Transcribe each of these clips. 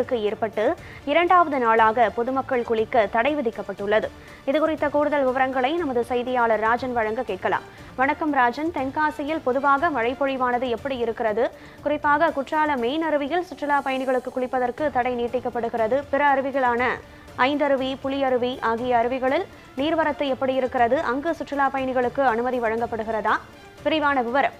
வெள்ளப்பெருக்கு ஏற்பட்டு இரண்டாவது நாளாக பொதுமக்கள் குளிக்க தடை விதிக்கப்பட்டுள்ளது. இதுகுறித்த கூடுதல் விவரங்களை நமது செய்தியாளர் ராஜன் வழங்க கேட்கலாம். வணக்கம் ராஜன். தென்காசியில் பொதுவாக மழை பொழிவானது எப்படி இருக்கிறது? குறிப்பாக குற்றால மெயின் அருவியில் சுற்றுலா பயணிகளுக்கு குளிப்பதற்கு தடை நீட்டிக்கப்படுகிறது. பிற அருவிகளான ஐந்தருவி புலியருவி ஆகிய அருவிகளில் நீர்வரத்து எப்படி இருக்கிறது? அங்கு சுற்றுலா பயணிகளுக்கு அனுமதி வழங்கப்படுகிறதா? விரிவான விவரம்.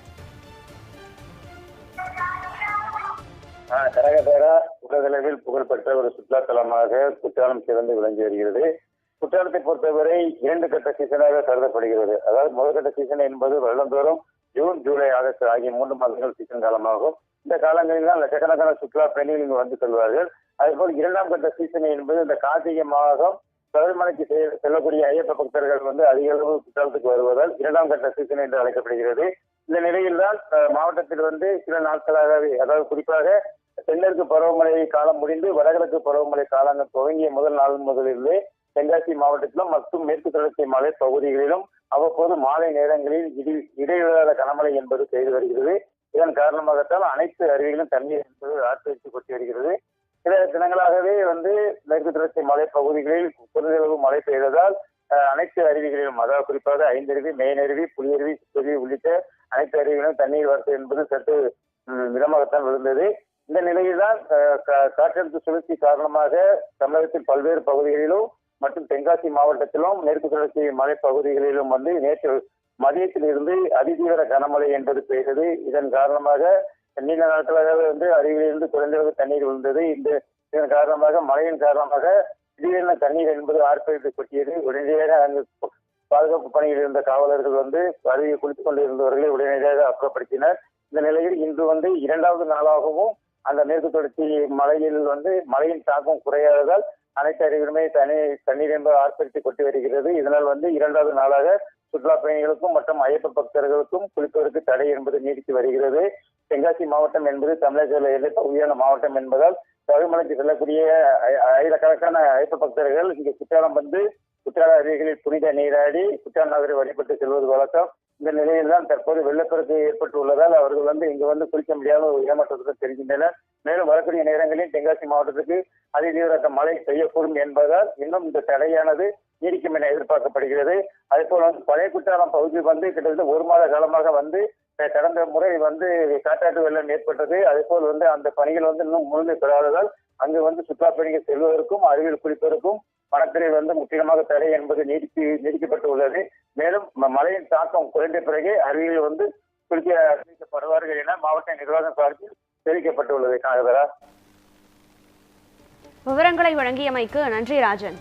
கரகபேரா உலகளவில் புகழ்பெற்ற ஒரு சுற்றுலா தலமாக குற்றாலம் சிறந்து விளங்கி வருகிறது. குற்றாலத்தை பொறுத்தவரை இரண்டு கட்ட சீசனாக கருதப்படுகிறது. அதாவது முதற்கட்ட சீசன் என்பது வருடந்தோறும் ஜூன் ஜூலை ஆகஸ்ட் ஆகிய மூன்று மாதங்கள் சீசன் காலமாகும். இந்த காலங்களில் தான் லட்சக்கணக்கான சுற்றுலா பயணிகள் இங்கு வந்து செல்வார்கள். அதேபோல் இரண்டாம் கட்ட சீசன் என்பது இந்த கார்த்திகை மாதம் சபரிமலைக்கு செ- செல்லக்கூடிய ஐயப்ப பக்தர்கள் வந்து அதிக அளவு குற்றாலத்துக்கு வருவதால் இரண்டாம் கட்ட சீசன் என்று அழைக்கப்படுகிறது. இந்த நிலையில் தான் மாவட்டத்தில் வந்து சில நாட்களாகவே அதாவது குறிப்பாக தென்கிழக்கு பருவமழை காலம் முடிந்து வடகிழக்கு பருவமழை காலங்கள் துவங்கிய முதல் நாள் முதலிருந்தே தென்காசி மாவட்டத்திலும் மற்றும் மேற்கு தொடர்ச்சி மலை பகுதிகளிலும் அவ்வப்போது மாலை நேரங்களில் இடி இடைவிடாத கனமழை என்பது பெய்து வருகிறது. இதன் காரணமாகத்தான் அனைத்து அருவிகளும் தண்ணீர் என்பது ஆர்ப்பரித்து கொட்டி வருகிறது. சில தினங்களாகவே வந்து மேற்கு தொடர்ச்சி மலை பகுதிகளில் குறைந்தளவு மழை பெய்ததால் அனைத்து அருவிகளிலும் அதாவது குறிப்பாக ஐந்தருவி மெயினருவி புலியருவி சிற்றருவி உள்ளிட்ட அனைத்து அருவிகளும் தண்ணீர் வரத்து என்பது சற்று விதமாகத்தான் மிதமாகத்தான் விழுந்தது. இந்த நிலையில்தான் கா- காற்றழுத்த சுழற்சி காரணமாக தமிழகத்தின் பல்வேறு பகுதிகளிலும் மற்றும் தென்காசி மாவட்டத்திலும் மேற்கு தொடர்ச்சி மலை பகுதிகளிலும் வந்து நேற்று மதியத்தில் இருந்து அதிதீவிர கனமழை என்பது பெய்தது. இதன் காரணமாக நீண்ட நாட்களாக வந்து அருகிலிருந்து குறைந்தளவு தண்ணீர் விழுந்தது. இந்த இதன் காரணமாக மழையின் காரணமாக திடீரென தண்ணீர் என்பது ஆர்ப்பரித்து கொட்டியது. உடனடியாக அங்கு பாதுகாப்பு பணியில் இருந்த காவலர்கள் வந்து அருகே குளித்துக் கொண்டிருந்தவர்களை உடனடியாக அப்புறப்படுத்தினர். இந்த நிலையில் இன்று வந்து இரண்டாவது நாளாகவும் அந்த மேற்கு தொடர்ச்சி மலையில் வந்து மழையின் தாக்கம் குறையாததால் அனைத்து அருவிகளுமே தனி தண்ணீர் என்பது ஆர்ப்பரித்து கொட்டி வருகிறது. இதனால் வந்து இரண்டாவது நாளாக சுற்றுலா பயணிகளுக்கும் மற்றும் ஐயப்ப பக்தர்களுக்கும் குளிப்பதற்கு தடை என்பது நீடித்து வருகிறது. தென்காசி மாவட்டம் என்பது தமிழக எல்லை பகுதியான மாவட்டம் என்பதால் சபரிமலைக்கு செல்லக்கூடிய ஆயிரக்கணக்கான ஐயப்ப பக்தர்கள் இங்கே குற்றாலம் வந்து குற்றால அருவிகளில் புனித நீராடி குற்றாலநாதரை வழிபட்டு செல்வது வழக்கம். இந்த நிலையில் தான் தற்போது வெள்ளப்பெருக்கு ஏற்பட்டுள்ளதால் அவர்கள் வந்து இங்கு வந்து குளிக்க முடியாத ஒரு ஏமாற்றத்துடன் தெரிகின்றனர். மேலும் வரக்கூடிய நேரங்களில் தென்காசி மாவட்டத்துக்கு அதிதீவிர மழை பெய்யக்கூடும் என்பதால் இன்னும் இந்த தடையானது நீடிக்கும் என எதிர்பார்க்கப்படுகிறது. அதே போல வந்து பழைய குற்றாலம் பகுதி வந்து கிட்டத்தட்ட ஒரு மாத காலமாக வந்து கடந்த முறை வந்து காட்டாற்று வெள்ளம் ஏற்பட்டது. அதே போல் வந்து அந்த பணிகள் வந்து இன்னும் முழுமை பெறாததால் அங்கு வந்து சுற்றுலா பயணிகள் செல்வதற்கும் அருகில் குளிப்பதற்கும் வனத்துறை வந்து முற்றிலுமாக தடை என்பது நீடித்து நீடிக்கப்பட்டு உள்ளது மேலும் மழையின் தாக்கம் குறைந்த பிறகே அருவியில் வந்து குளிக்க அறிவிக்கப்படுவார்கள் என மாவட்ட நிர்வாகம் சார்பில் தெரிவிக்கப்பட்டுள்ளது. காகதரா. விவரங்களை வழங்கியமைக்கு நன்றி ராஜன்.